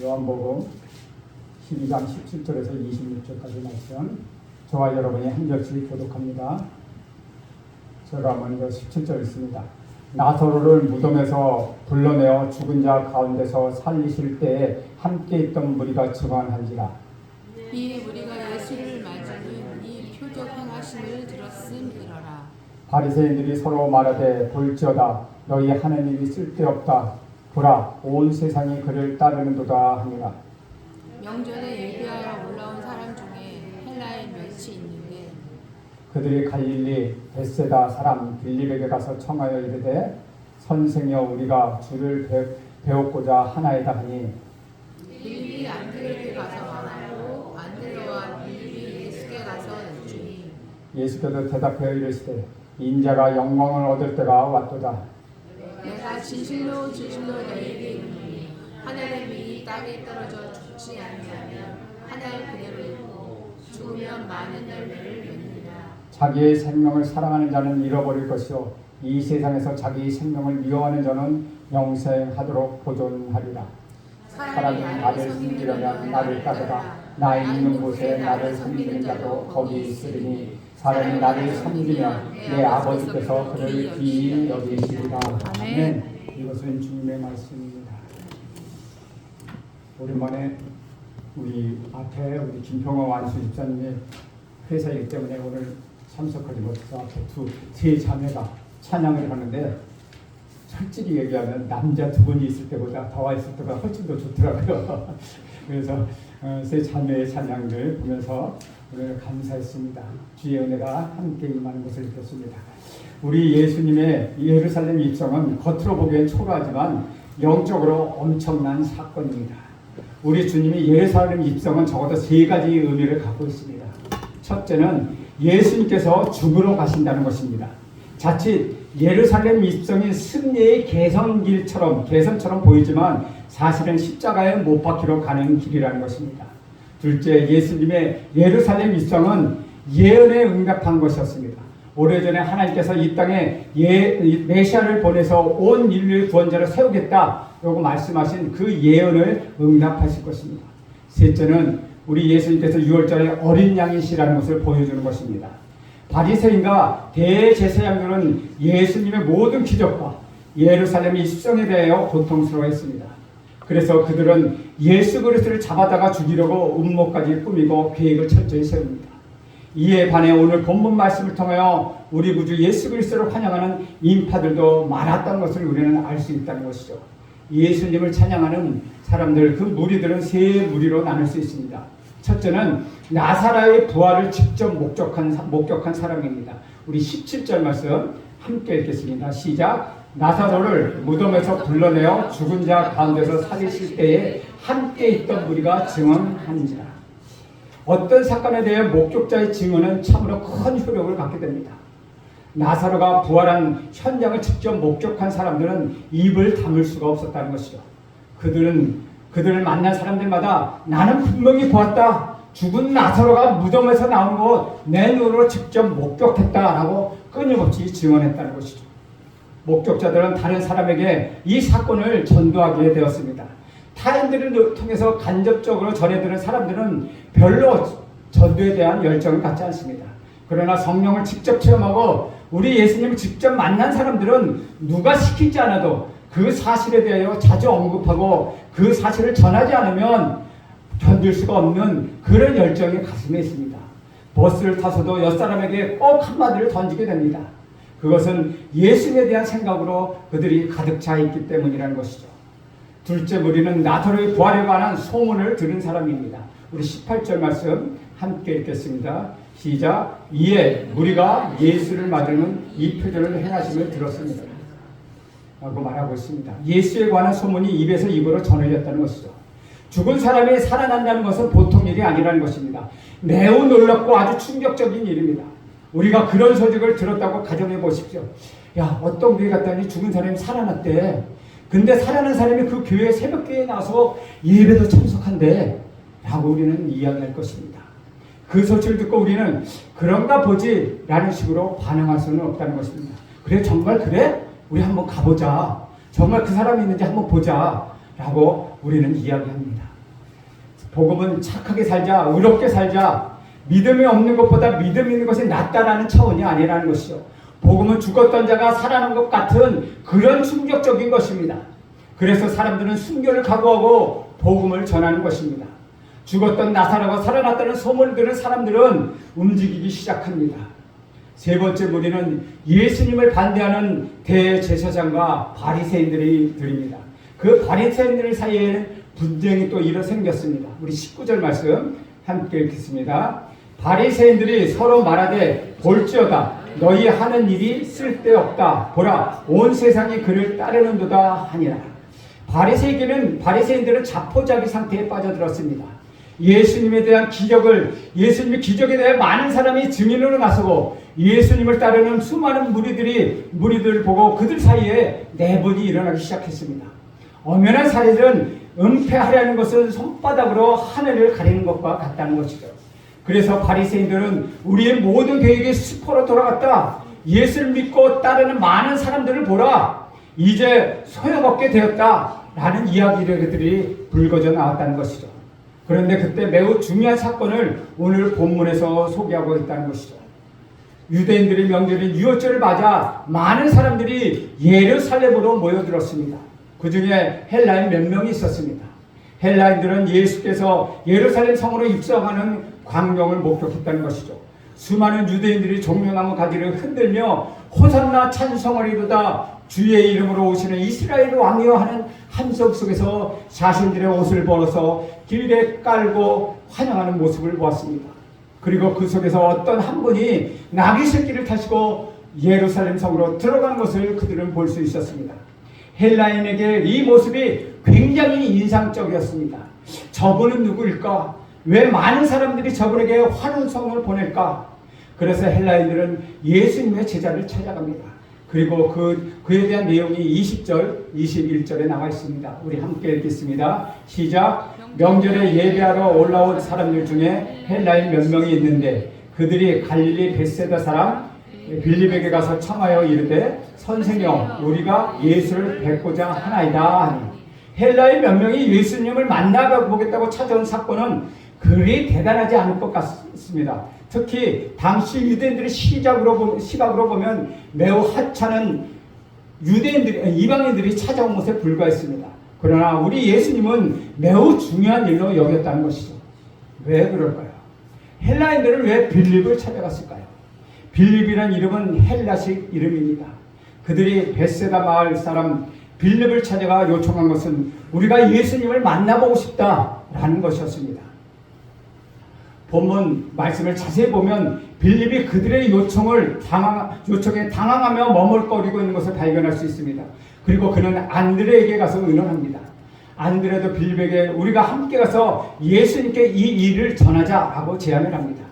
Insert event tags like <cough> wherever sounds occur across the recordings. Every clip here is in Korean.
요한복음 12장 17절에서 26절까지 말씀 저와 여러분이 한 절씩 교독합니다. 제가 먼저 17절 있습니다. 나사로를 무덤에서 불러내어 죽은 자 가운데서 살리실 때에 함께 있던 무리가 증언한지라 이에 우리가 예수를 맞으는 이 표적 행하심을 들었음이러라. 바리새인들이 서로 말하되 볼지어다 너희 하는 일이 쓸데없다 보라 온 세상이 그를 따르는도다 하니라 명절에 예배하러 올라온 사람 중에 헬라의 몇이 있는데 그들이 갈릴리 베세다 사람 빌립에게 가서 청하여 이르되 선생여 우리가 주를 배, 배웠고자 하나이다 하니. 빌립이 안드레에게 가서 말하고 안드레와 빌립이 예수께 가서 여쭈니. 예수께서 대답하여 이르시되 인자가 영광을 얻을 때가 왔도다 내가 진실로 진실로 너희에게 이르노니 하늘의 빛이 땅에 떨어져 죽지 아니하면 하늘 그대로 있고 죽으면 많은 열매를 맺느니라. 자기의 생명을 사랑하는 자는 잃어버릴 것이요 이 세상에서 자기 생명을 미워하는 자는 영생하도록 보존하리라. 사람이 나를 섬기려면 나를 따르라. 나 있는 곳에 나를 섬기는 자도 거기 있으리니 사람이 나를 섬기면 내 아버지께서 그를 귀히 여기시리라. 아멘. 이것은 주님의 말씀입니다. 오랜만에 우리 앞에 우리 김평호 완수 집사님의 회사이기 때문에 오늘 참석하지 못해서 앞에 두세 자매가 찬양을 하는데 솔직히 얘기하면 남자 두 분이 있을 때보다 더와 있을 때가 훨씬 더 좋더라고요. <laughs> 그래서 어, 세 자매의 찬양들 보면서 오늘 감사했습니다. 주의 은혜가 함께 임하는 것을 느꼈습니다. 우리 예수님의 예루살렘 입성은 겉으로 보기엔 초라하지만 영적으로 엄청난 사건입니다. 우리 주님이 예루살렘 입성은 적어도 세 가지 의미를 갖고 있습니다. 첫째는 예수님께서 죽으러 가신다는 것입니다. 자칫 예루살렘 입성이 승리의 개선길처럼 개선처럼 보이지만 사실은 십자가에 못 박히러 가는 길이라는 것입니다. 둘째, 예수님의 예루살렘 입성은 예언에 응답한 것이었습니다. 오래전에 하나님께서 이 땅에 예, 메시아를 보내서 온 인류의 구원자를 세우겠다라고 말씀하신 그 예언을 응답하실 것입니다. 셋째는 우리 예수님께서 6월절에 어린 양이시라는 것을 보여주는 것입니다. 바리새인과 대제사장들은 예수님의 모든 기적과 예루살렘의 입성에 대하여 고통스러워했습니다. 그래서 그들은 예수 그리스도를 잡아다가 죽이려고 음모까지 꾸미고 계획을 철저히 세웁니다. 이에 반해 오늘 본문 말씀을 통하여 우리 구주 예수 그리스도를 환영하는 인파들도 많았던 것을 우리는 알 수 있다는 것이죠. 예수님을 찬양하는 사람들 그 무리들은 세 무리로 나눌 수 있습니다. 첫째는 나사라의 부활을 직접 목격한 목격한 사람입니다. 우리 17절 말씀 함께 읽겠습니다. 시작. 나사로를 무덤에서 불러내어 죽은 자 가운데서 살리실 때에 함께 있던 무리가 증언하는지라. 어떤 사건에 대해 목격자의 증언은 참으로 큰 효력을 갖게 됩니다. 나사로가 부활한 현장을 직접 목격한 사람들은 입을 다물 수가 없었다는 것이죠. 그들은 그들을 만난 사람들마다 나는 분명히 보았다. 죽은 나사로가 무덤에서 나온 것 내 눈으로 직접 목격했다라고 끊임없이 증언했다는 것이죠. 목격자들은 다른 사람에게 이 사건을 전도하게 되었습니다. 타인들을 통해서 간접적으로 전해드는 사람들은 별로 전도에 대한 열정을 갖지 않습니다. 그러나 성령을 직접 체험하고 우리 예수님을 직접 만난 사람들은 누가 시키지 않아도 그 사실에 대하여 자주 언급하고 그 사실을 전하지 않으면 견딜 수가 없는 그런 열정이 가슴에 있습니다. 버스를 타서도 옆 사람에게 꼭 한마디를 던지게 됩니다. 그것은 예수님에 대한 생각으로 그들이 가득 차 있기 때문이라는 것이죠. 둘째 무리는 나사로의 부활에 관한 소문을 들은 사람입니다. 우리 18절 말씀 함께 읽겠습니다. 시작. 이에 무리가 예수를 맞으는 이 표절을 행하심을 들었습니다. 라고 말하고 있습니다. 예수에 관한 소문이 입에서 입으로 전해졌다는 것이죠. 죽은 사람이 살아난다는 것은 보통 일이 아니라는 것입니다. 매우 놀랍고 아주 충격적인 일입니다. 우리가 그런 소식을 들었다고 가정해 보십시오. 야, 어떤 교회 갔더니 죽은 사람이 살아났대. 근데 살아난 사람이 그 교회 새벽교회에 나서 예배도 참석한대. 라고 우리는 이야기할 것입니다. 그 소식을 듣고 우리는 그런가 보지 라는 식으로 반응할 수는 없다는 것입니다. 그래, 정말 그래? 우리 한번 가보자. 정말 그 사람이 있는지 한번 보자. 라고 우리는 이야기합니다. 복음은 착하게 살자, 의롭게 살자, 믿음이 없는 것보다 믿음 있는 것이 낫다라는 차원이 아니라는 것이죠. 복음은 죽었던 자가 살아난 것 같은 그런 충격적인 것입니다. 그래서 사람들은 순교를 각오하고 복음을 전하는 것입니다. 죽었던 나사로가 살아났다는 소문을 들은 사람들은 움직이기 시작합니다. 세 번째 무리는 예수님을 반대하는 대제사장과 바리새인들이 들입니다. 그 바리새인들 사이에는 분쟁이 또 일어 생겼습니다. 우리 19절 말씀 함께 읽겠습니다. 바리새인들이 서로 말하되 볼지어다 너희 하는 일이 쓸데없다 보라 온 세상이 그를 따르는도다 하니라. 바리새인들은 바리새인들은 자포자기 상태에 빠져들었습니다. 예수님에 대한 기적을 예수님의 기적에 대해 많은 사람이 증인으로 나서고 예수님을 따르는 수많은 무리들이 무리들 보고 그들 사이에 내분이 일어나기 시작했습니다. 엄연한 사례들은 은폐하려는 것은 손바닥으로 하늘을 가리는 것과 같다는 것이죠. 그래서 바리새인들은 우리의 모든 계획이 수포로 돌아갔다. 예수를 믿고 따르는 많은 사람들을 보라. 이제 소용없게 되었다 라는 이야기들이 불거져 나왔다는 것이죠. 그런데 그때 매우 중요한 사건을 오늘 본문에서 소개하고 있다는 것이죠. 유대인들의 명절인 유월절을 맞아 많은 사람들이 예루살렘으로 모여들었습니다. 그 중에 헬라인 몇 명이 있었습니다. 헬라인들은 예수께서 예루살렘 성으로 입성하는 광경을 목격했다는 것이죠. 수많은 유대인들이 종려나무 가지를 흔들며 호산나 찬송을 이루다 주의 이름으로 오시는 이스라엘 왕이여 하는 함성 속에서 자신들의 옷을 벌어서 길에 깔고 환영하는 모습을 보았습니다. 그리고 그 속에서 어떤 한 분이 나귀 새끼를 타시고 예루살렘 성으로 들어간 것을 그들은 볼 수 있었습니다. 헬라인에게 이 모습이 굉장히 인상적이었습니다. 저분은 누구일까? 왜 많은 사람들이 저분에게 환호성을 보낼까? 그래서 헬라인들은 예수님의 제자를 찾아갑니다. 그리고 그, 그에 대한 내용이 20절, 21절에 나와 있습니다. 우리 함께 읽겠습니다. 시작. 명절에 예배하러 올라온 사람들 중에 헬라인 몇 명이 있는데 그들이 갈릴리 베세다 사람 빌립에게 가서 청하여 이르되 선생여 우리가 예수를 뵙고자 하나이다 헬라인 몇 명이 예수님을 만나가 보겠다고 찾아온 사건은 그리 대단하지 않을 것 같습니다. 특히 당시 유대인들의 시작으로 시각으로 보면 매우 하찮은 유대인들이 이방인들이 찾아온 것에 불과했습니다. 그러나 우리 예수님은 매우 중요한 일로 여겼다는 것이죠. 왜 그럴까요? 헬라인들은 왜 빌립을 찾아갔을까요? 빌립이란 이름은 헬라식 이름입니다. 그들이 베세다 마을 사람 빌립을 찾아가 요청한 것은 우리가 예수님을 만나보고 싶다라는 것이었습니다. 본문 말씀을 자세히 보면 빌립이 그들의 요청을 당황, 요청에 당황하며 머물거리고 있는 것을 발견할 수 있습니다. 그리고 그는 안드레에게 가서 의논합니다. 안드레도 빌립에게 우리가 함께 가서 예수님께 이 일을 전하자라고 제안을 합니다.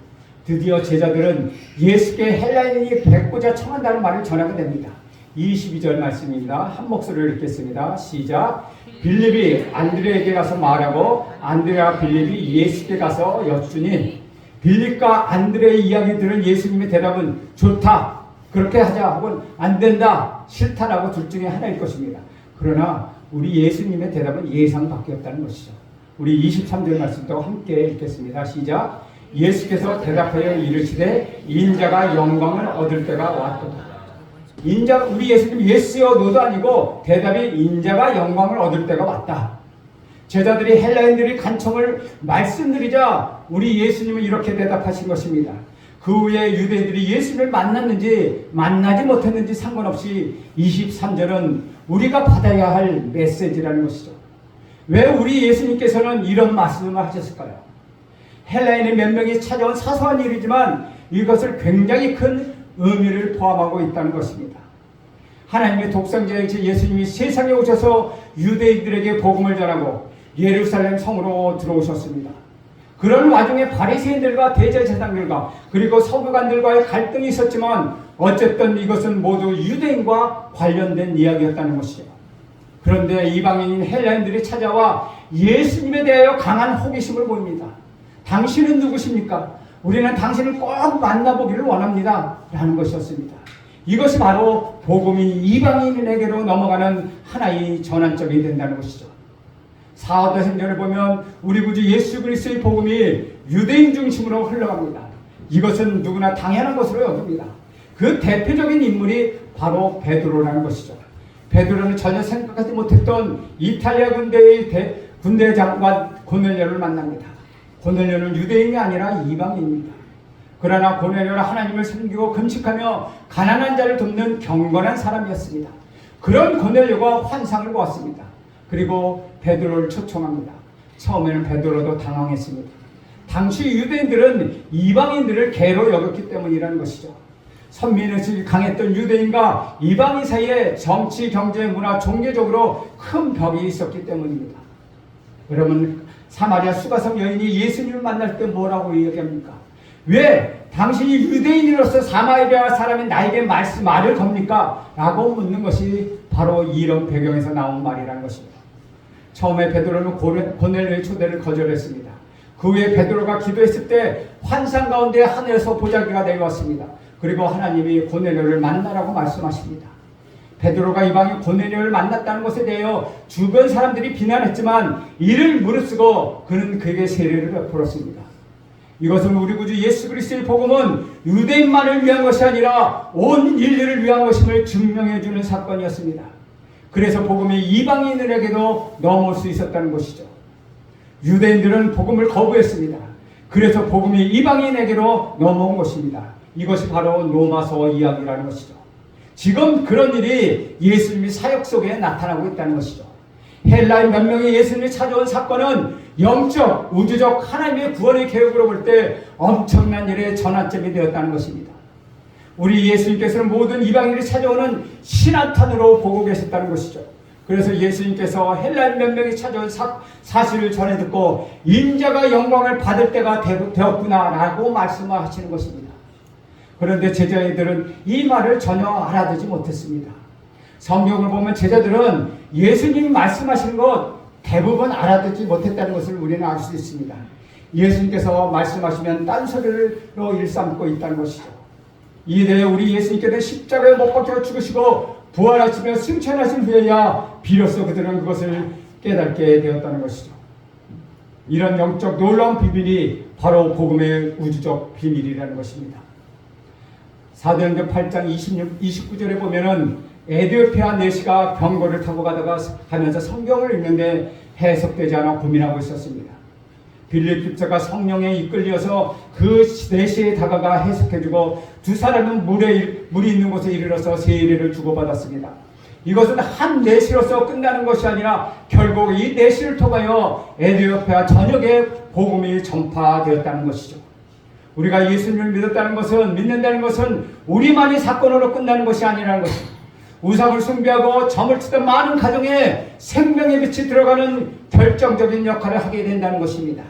드디어 제자들은 예수께 헬라인이 뵙고자 청한다는 말을 전하게 됩니다. 22절 말씀입니다. 한 목소리를 읽겠습니다. 시작. 빌립이 안드레에게 가서 말하고 안드레와 빌립이 예수께 가서 여쭈니 빌립과 안드레의 이야기 들은 예수님의 대답은 좋다. 그렇게 하자 혹은 안 된다. 싫다라고 둘 중에 하나일 것입니다. 그러나 우리 예수님의 대답은 예상 밖이었다는 것이죠. 우리 23절 말씀도 함께 읽겠습니다. 시작. 예수께서 대답하여 이르시되 인자가 영광을 얻을 때가 왔도다. 인자 우리 예수님 예수여 너도 아니고 대답이 인자가 영광을 얻을 때가 왔다. 제자들이 헬라인들이 간청을 말씀드리자 우리 예수님은 이렇게 대답하신 것입니다. 그 후에 유대인들이 예수님을 만났는지 만나지 못했는지 상관없이 23절은 우리가 받아야 할 메시지라는 것이죠. 왜 우리 예수님께서는 이런 말씀을 하셨을까요? 헬라인의 몇 명이 찾아온 사소한 일이지만 이것을 굉장히 큰 의미를 포함하고 있다는 것입니다. 하나님의 독생자이신 예수님이 세상에 오셔서 유대인들에게 복음을 전하고 예루살렘 성으로 들어오셨습니다. 그런 와중에 바리새인들과 대제사장들과 그리고 서기관들과의 갈등이 있었지만 어쨌든 이것은 모두 유대인과 관련된 이야기였다는 것이죠. 그런데 이방인인 헬라인들이 찾아와 예수님에 대하여 강한 호기심을 보입니다. 당신은 누구십니까? 우리는 당신을 꼭 만나보기를 원합니다. 라는 것이었습니다. 이것이 바로 복음이 이방인에게로 넘어가는 하나의 전환점이 된다는 것이죠. 사도 행전을 보면 우리 구주 예수 그리스도의 복음이 유대인 중심으로 흘러갑니다. 이것은 누구나 당연한 것으로 여깁니다. 그 대표적인 인물이 바로 베드로라는 것이죠. 베드로는 전혀 생각하지 못했던 이탈리아 군대의 대, 군대 장관 고넬료를 만납니다. 고넬료는 유대인이 아니라 이방인입니다. 그러나 고넬료는 하나님을 섬기고 금식하며 가난한 자를 돕는 경건한 사람이었습니다. 그런 고넬료가 환상을 보았습니다. 그리고 베드로를 초청합니다. 처음에는 베드로도 당황했습니다. 당시 유대인들은 이방인들을 개로 여겼기 때문이라는 것이죠. 선민의식이 강했던 유대인과 이방인 사이에 정치, 경제, 문화, 종교적으로 큰 벽이 있었기 때문입니다. 여러분 사마리아 수가성 여인이 예수님을 만날 때 뭐라고 얘기합니까? 왜 당신이 유대인으로서 사마리아 사람이 나에게 말씀 말을 겁니까? 라고 묻는 것이 바로 이런 배경에서 나온 말이라는 것입니다. 처음에 베드로는 고넬- 고넬료의 초대를 거절했습니다. 그 후에 베드로가 기도했을 때 환상 가운데 하늘에서 보자기가 내려왔습니다. 그리고 하나님이 고넬료를 만나라고 말씀하십니다. 베드로가 이방인 고넬료를 만났다는 것에 대하여 주변 사람들이 비난했지만 이를 무릅쓰고 그는 그에게 세례를 베풀었습니다. 이것은 우리 구주 예수 그리스도의 복음은 유대인만을 위한 것이 아니라 온 인류를 위한 것임을 증명해 주는 사건이었습니다. 그래서 복음이 이방인들에게도 넘어올 수 있었다는 것이죠. 유대인들은 복음을 거부했습니다. 그래서 복음이 이방인에게로 넘어온 것입니다. 이것이 바로 로마서 이야기라는 것이죠. 지금 그런 일이 예수님이 사역 속에 나타나고 있다는 것이죠. 헬라인 몇 명의 예수님이 찾아온 사건은 영적, 우주적 하나님의 구원의 계획으로 볼 때 엄청난 일의 전환점이 되었다는 것입니다. 우리 예수님께서는 모든 이방인이 찾아오는 신화탄으로 보고 계셨다는 것이죠. 그래서 예수님께서 헬라인 몇 명이 찾아온 사, 사실을 전해 듣고 인자가 영광을 받을 때가 되, 되었구나라고 말씀하시는 것입니다. 그런데 제자들은 이 말을 전혀 알아듣지 못했습니다. 성경을 보면 제자들은 예수님이 말씀하신 것 대부분 알아듣지 못했다는 것을 우리는 알 수 있습니다. 예수님께서 말씀하시면 딴소리로 일삼고 있다는 것이죠. 이에 우리 예수님께서 십자가에 못 박혀 죽으시고 부활하시며 승천하신 후에야 비로소 그들은 그것을 깨닫게 되었다는 것이죠. 이런 영적 놀라운 비밀이 바로 복음의 우주적 비밀이라는 것입니다. 사도행전 8장 26, 29절에 보면은 에디오피아 내시가 병거를 타고 가다가 가면서 성경을 읽는데 해석되지 않아 고민하고 있었습니다. 빌립 집사가 성령에 이끌려서 그 내시에 다가가 해석해주고 두 사람은 물에 물이 있는 곳에 이르러서 세례를 주고받았습니다. 이것은 한 내시로서 끝나는 것이 아니라 결국 이 내시를 통하여 에디오피아 전역에 복음이 전파되었다는 것이죠. 우리가 예수님을 믿었다는 것은 믿는다는 것은 우리만이 사건으로 끝나는 것이 아니라는 것입니다. 우상을 숭배하고 점을 치던 많은 가정에 생명의 빛이 들어가는 결정적인 역할을 하게 된다는 것입니다.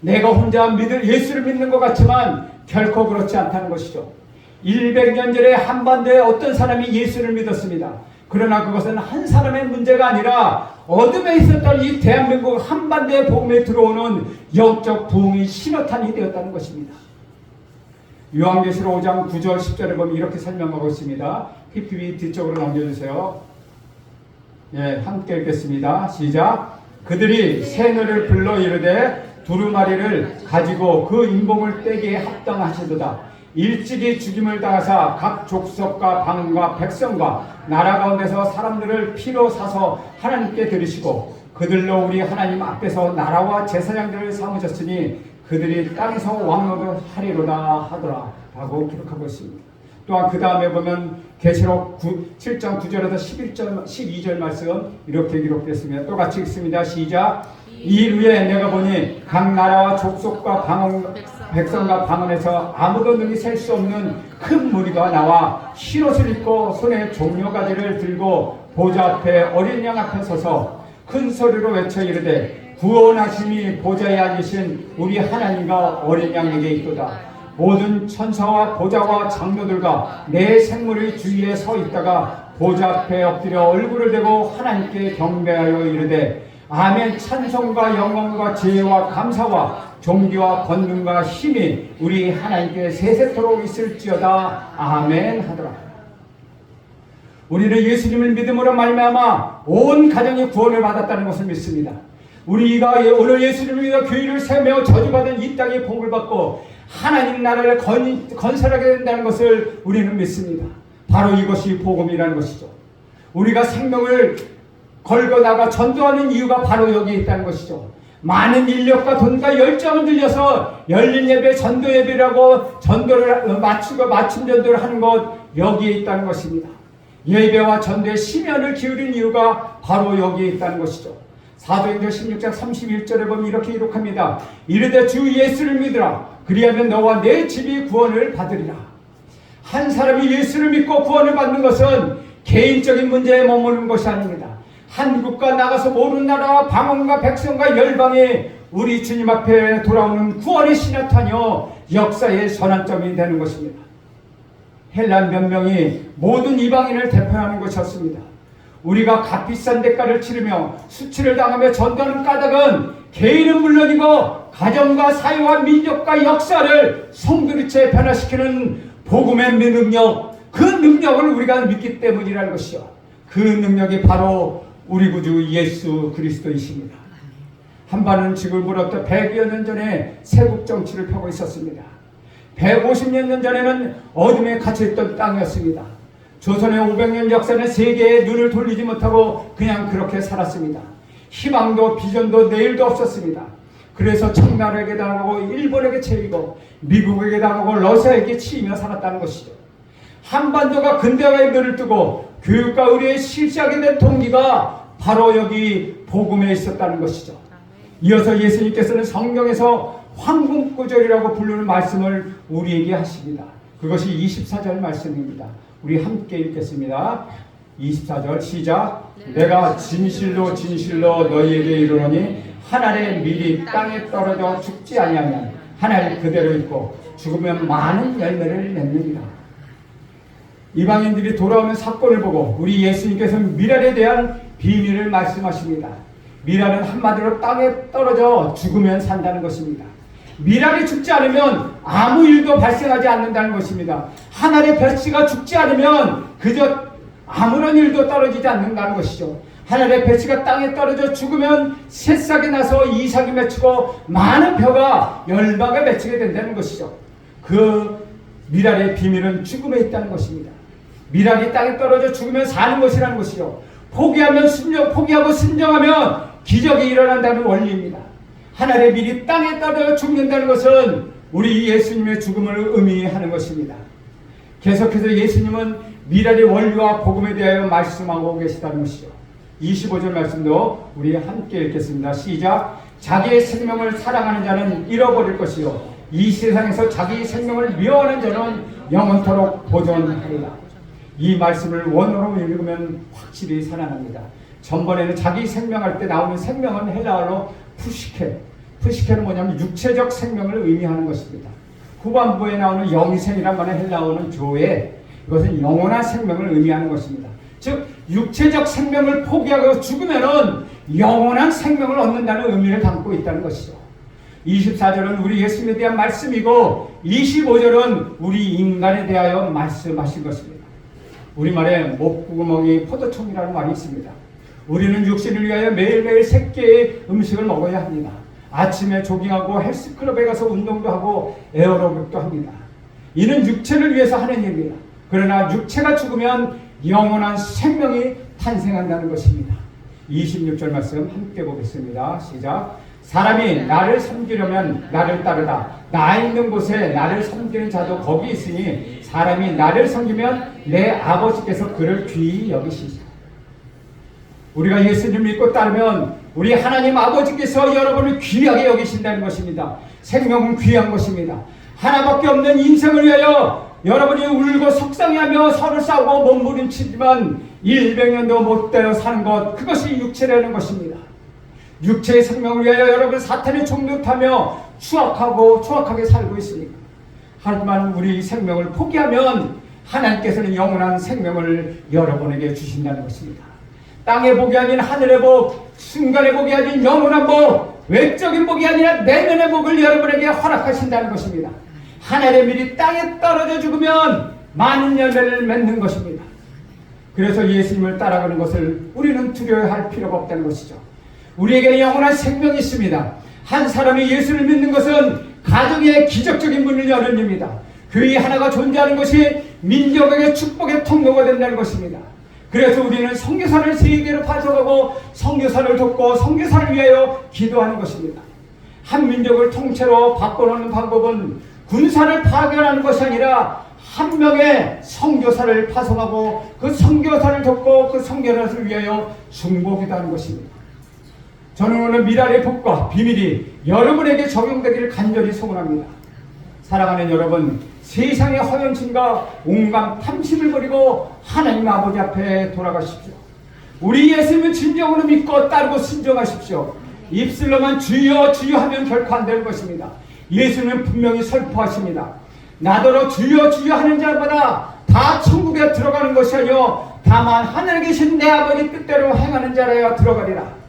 내가 혼자 믿을 예수를 믿는 것 같지만 결코 그렇지 않다는 것이죠. 100년 전에 한반도에 어떤 사람이 예수를 믿었습니다. 그러나 그것은 한 사람의 문제가 아니라 어둠에 있었던 이 대한민국 한반도의 복음에 들어오는 영적 부흥이 신호탄이 되었다는 것입니다. 요한계시록 5장 9절 10절에 보면 이렇게 설명하고 있습니다. PPT 뒤쪽으로 넘겨주세요. 예, 함께 읽겠습니다. 시작. 그들이 새노를 불러 이르되 두루마리를 가지고 그 인공을 떼기에 합당하시도다. 일찍이 죽임을 당하사 각 족속과 방과 백성과 나라 가운데서 사람들을 피로 사서 하나님께 드리시고 그들로 우리 하나님 앞에서 나라와 제사장들을 삼으셨으니 그들이 땅에서 왕노를 하리로다 하더라 라고 기록하고 있습니다. 또한 그 다음에 보면 계시록 7장 9절에서 11절 12절 말씀 이렇게 기록됐습니다. 또 같이 읽습니다. 시작. 이 후에 내가 보니 각 나라와 족속과 방언 백성과 방언에서 아무도 능히 셀수 없는 큰 무리가 나와 흰옷을 입고 손에 종려가지를 들고 보좌 앞에 어린 양 앞에 서서 큰 소리로 외쳐 이르되 구원하심이 보좌에 앉으신 우리 하나님과 어린 양에게 있도다. 모든 천사와 보좌와 장로들과 내 생물의 주위에 서 있다가 보좌 앞에 엎드려 얼굴을 대고 하나님께 경배하여 이르되 아멘 찬송과 영광과 지혜와 감사와 존귀와 권능과 힘이 우리 하나님께 세세토록 있을지어다 아멘 하더라. 우리는 예수님을 믿음으로 말미암아 온 가정이 구원을 받았다는 것을 믿습니다. 우리가 예- 오늘 예수를 믿어 교회를 세며 저주받은 이 땅의 복을 받고 하나님 나라를 건, 건설하게 된다는 것을 우리는 믿습니다. 바로 이것이 복음이라는 것이죠. 우리가 생명을 걸고 나가 전도하는 이유가 바로 여기에 있다는 것이죠. 많은 인력과 돈과 열정을 들여서 열린 예배, 전도 예배라고 전도를 맞추고 맞춤 전도를 하는 것 여기에 있다는 것입니다. 예배와 전도에 심연을 기울인 이유가 바로 여기에 있다는 것이죠. 사도행전 16장 31절에 보면 이렇게 기록합니다. 이르되 주 예수를 믿으라. 그리하면 너와 내 집이 구원을 받으리라. 한 사람이 예수를 믿고 구원을 받는 것은 개인적인 문제에 머무는 것이 아닙니다. 한국과 나가서 모르는 나라와 방언과 백성과 열방에 우리 주님 앞에 돌아오는 구원의 신화타녀 역사의 전환점이 되는 것입니다. 헬란 변명이 모든 이방인을 대표하는 것이었습니다. 우리가 값비싼 대가를 치르며 수치를 당하며 전도하는 까닭은 개인은 물론이고 가정과 사회와 민족과 역사를 송두리째 변화시키는 복음의 능력, 그 능력을 우리가 믿기 때문이라는 것이요. 그 능력이 바로 우리 구주 예수 그리스도이십니다. 한반은 지금으로부터 100여 년 전에 세국 정치를 펴고 있었습니다. 150년 전 전에는 어둠에 갇혀있던 땅이었습니다. 조선의 500년 역사는 세계에 눈을 돌리지 못하고 그냥 그렇게 살았습니다. 희망도 비전도 내일도 없었습니다. 그래서 청나라에게 당하고 일본에게 채이고 미국에게 당하고 러시아에게 치이며 살았다는 것이죠. 한반도가 근대화의 눈을 뜨고 교육과 의료에 실시하게 된 동기가 바로 여기 복음에 있었다는 것이죠. 이어서 예수님께서는 성경에서 황금구절이라고 부르는 말씀을 우리에게 하십니다. 그것이 24절 말씀입니다. 우리 함께 읽겠습니다. 24절 시작. 내가 진실로 진실로 너희에게 이르노니 한 알의 밀이 땅에 떨어져 죽지 아니하면 한알 그대로 있고 죽으면 많은 열매를 맺느니라. 이방인들이 돌아오는 사건을 보고 우리 예수님께서 미랄에 대한 비밀을 말씀하십니다. 미랄은 한마디로 땅에 떨어져 죽으면 산다는 것입니다. 미랄이 죽지 않으면 아무 일도 발생하지 않는다는 것입니다. 하늘의 배치가 죽지 않으면 그저 아무런 일도 떨어지지 않는다는 것이죠. 하늘의 배치가 땅에 떨어져 죽으면 새싹이 나서 이삭이 맺히고 많은 벼가 열마가 맺히게 된다는 것이죠. 그 미랄의 비밀은 죽음에 있다는 것입니다. 미랄이 땅에 떨어져 죽으면 사는 것이라는 것이요. 포기하면 순정, 포기하고 순정하면 기적이 일어난다는 원리입니다. 하늘의 밀이 땅에 떨어져 죽는다는 것은 우리 예수님의 죽음을 의미하는 것입니다. 계속해서 예수님은 미랄의 원리와 복음에 대하여 말씀하고 계시다는 것이죠. 25절 말씀도 우리 함께 읽겠습니다. 시작. 자기의 생명을 사랑하는 자는 잃어버릴 것이요. 이 세상에서 자기 생명을 미워하는 자는 영원토록 보존하리라. 이 말씀을 원어로 읽으면 확실히 살아납니다. 전번에는 자기 생명할 때 나오는 생명은 헬라어로 푸시케. 푸시케는 뭐냐면 육체적 생명을 의미하는 것입니다. 후반부에 나오는 영생이란 말은 헬라어는 조에 이것은 영원한 생명을 의미하는 것입니다. 즉 육체적 생명을 포기하고 죽으면은 영원한 생명을 얻는다는 의미를 담고 있다는 것이죠. 24절은 우리 예수님에 대한 말씀이고 25절은 우리 인간에 대하여 말씀하신 것입니다. 우리말에 목구멍이 포도청이라는 말이 있습니다. 우리는 육신을 위하여 매일매일 세 개의 음식을 먹어야 합니다. 아침에 조깅하고 헬스클럽에 가서 운동도 하고 에어로빅도 합니다. 이는 육체를 위해서 하는 일입니다. 그러나 육체가 죽으면 영원한 생명이 탄생한다는 것입니다. 26절 말씀 함께 보겠습니다. 시작. 사람이 나를 섬기려면 나를 따르다. 나 있는 곳에 나를 섬기는 자도 거기 있으니 사람이 나를 섬기면 내 아버지께서 그를 귀히 여기시죠. 우리가 예수님 믿고 따르면 우리 하나님 아버지께서 여러분을 귀하게 여기신다는 것입니다. 생명은 귀한 것입니다. 하나밖에 없는 인생을 위하여 여러분이 울고 속상해하며 서로 싸우고 몸부림치지만 100년도 못 되어 사는 것 그것이 육체라는 것입니다. 육체의 생명을 위하여 여러분 사탄의 종노타며 추악하고 추악하게 살고 있습니다. 하지만 우리 생명을 포기하면 하나님께서는 영원한 생명을 여러분에게 주신다는 것입니다. 땅의 복이 아닌 하늘의 복, 순간의 복이 아닌 영원한 복, 외적인 복이 아니라 내면의 복을 여러분에게 허락하신다는 것입니다. 하늘의 밀이 땅에 떨어져 죽으면 많은 열매를 맺는 것입니다. 그래서 예수님을 따라가는 것을 우리는 두려워할 필요가 없다는 것이죠. 우리에게는 영원한 생명이 있습니다. 한 사람이 예수를 믿는 것은 가정의 기적적인 문을 여는 일입니다. 교회 하나가 존재하는 것이 민족에게 축복의 통로가 된다는 것입니다. 그래서 우리는 성교사를 세계로 파송하고 성교사를 돕고 성교사를 위하여 기도하는 것입니다. 한 민족을 통째로 바꿔놓는 방법은 군사를 파견하는 것이 아니라 한 명의 성교사를 파송하고 그 성교사를 돕고 그 성교사를 위하여 중보기도하는 것입니다. 저는 오늘 미랄의 복과 비밀이 여러분에게 적용되기를 간절히 소원합니다. 사랑하는 여러분, 세상의 허영심과 온갖 탐심을 버리고 하나님 아버지 앞에 돌아가십시오. 우리 예수님을 진정으로 믿고 따르고 순종하십시오. 입술로만 주여 주여 하면 결코 안 될 것입니다. 예수님은 분명히 설포하십니다. 나더러 주여 주여 하는 자마다 다 천국에 들어가는 것이 아니요 다만 하늘에 계신 내 아버지 뜻대로 행하는 자라야 들어가리라.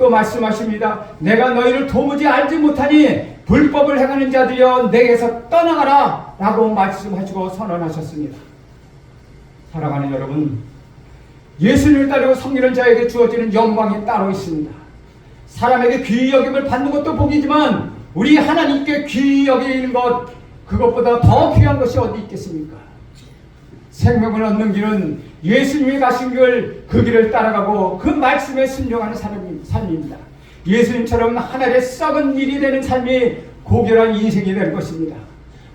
또 말씀하십니다. 내가 너희를 도무지 알지 못하니 불법을 행하는 자들이여 내게서 떠나가라 라고 말씀하시고 선언하셨습니다. 사랑하는 여러분 예수님을 따르고 섬기는 자에게 주어지는 영광이 따로 있습니다. 사람에게 귀히 여김을 받는 것도 복이지만 우리 하나님께 귀히 여기는 것 그것보다 더 귀한 것이 어디 있겠습니까? 생명을 얻는 길은 예수님이 가신 길, 그 길을 따라가고 그 말씀에 순종하는 삶입니다. 예수님처럼 하늘에 썩은 일이 되는 삶이 고결한 인생이 될 것입니다.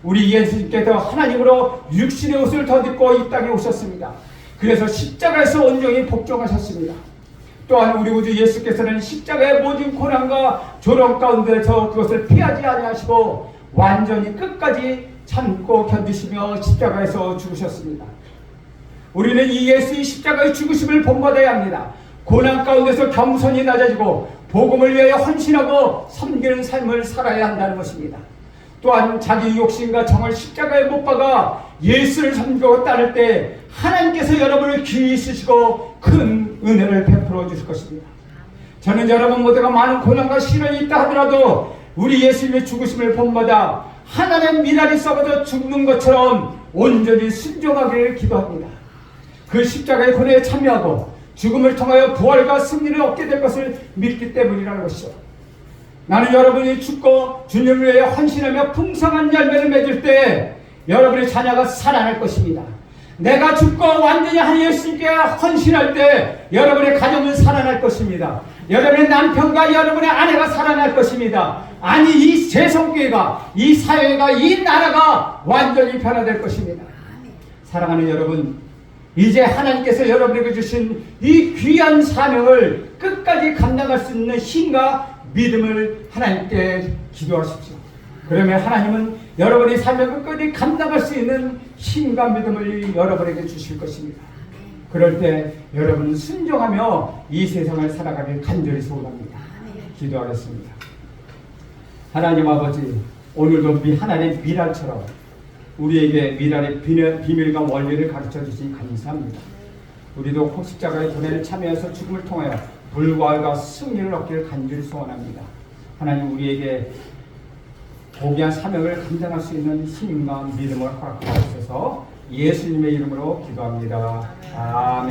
우리 예수님께서 하나님으로 육신의 옷을 덧입고 이 땅에 오셨습니다. 그래서 십자가에서 온전히 복종하셨습니다. 또한 우리 구주 예수께서는 십자가의 모든 고난과 조롱 가운데서 그것을 피하지 아니하시고 완전히 끝까지 참고 견디시며 십자가에서 죽으셨습니다. 우리는 이 예수의 십자가의 죽으심을 본받아야 합니다. 고난 가운데서 겸손히 낮아지고 복음을 위하여 헌신하고 섬기는 삶을 살아야 한다는 것입니다. 또한 자기 욕심과 정을 십자가에 못 박아 예수를 섬기고 따를 때 하나님께서 여러분을 귀히 쓰시고 큰 은혜를 베풀어 주실 것입니다. 저는 여러분 모두가 많은 고난과 시련이 있다 하더라도 우리 예수님의 죽으심을 본받아 하나님의 미랄이 썩어져 죽는 것처럼 온전히 순종하기를 기도합니다. 그 십자가의 고뇌에 참여하고 죽음을 통하여 부활과 승리를 얻게 될 것을 믿기 때문이라는 것이죠. 나는 여러분이 죽고 주님을 위해 헌신하며 풍성한 열매를 맺을 때 여러분의 자녀가 살아날 것입니다. 내가 죽고 완전히 한 예수님께 헌신할 때 여러분의 가정은 살아날 것입니다. 여러분의 남편과 여러분의 아내가 살아날 것입니다. 아니 이 재성교회가 이 사회가 이 나라가 완전히 변화될 것입니다. 사랑하는 여러분, 이제 하나님께서 여러분에게 주신 이 귀한 사명을 끝까지 감당할 수 있는 힘과 믿음을 하나님께 기도하십시오. 그러면 하나님은 여러분의 삶을 끝까지 감당할 수 있는 힘과 믿음을 여러분에게 주실 것입니다. 그럴 때 여러분은 순종하며 이 세상을 살아가길 간절히 소원합니다. 기도하겠습니다. 하나님 아버지, 오늘도 미 하나님의 미랄처럼 우리에게 미랄의 비밀- 비밀과 원리를 가르쳐 주시니 감사합니다. 우리도 십자가의 고뇌를 참여해서 죽음을 통하여 불과과 승리를 얻기를 간절히 소원합니다. 하나님 우리에게 고귀한 사명을 감당할 수 있는 힘과 믿음을 허락하옵소서 예수님의 이름으로 기도합니다. 아멘.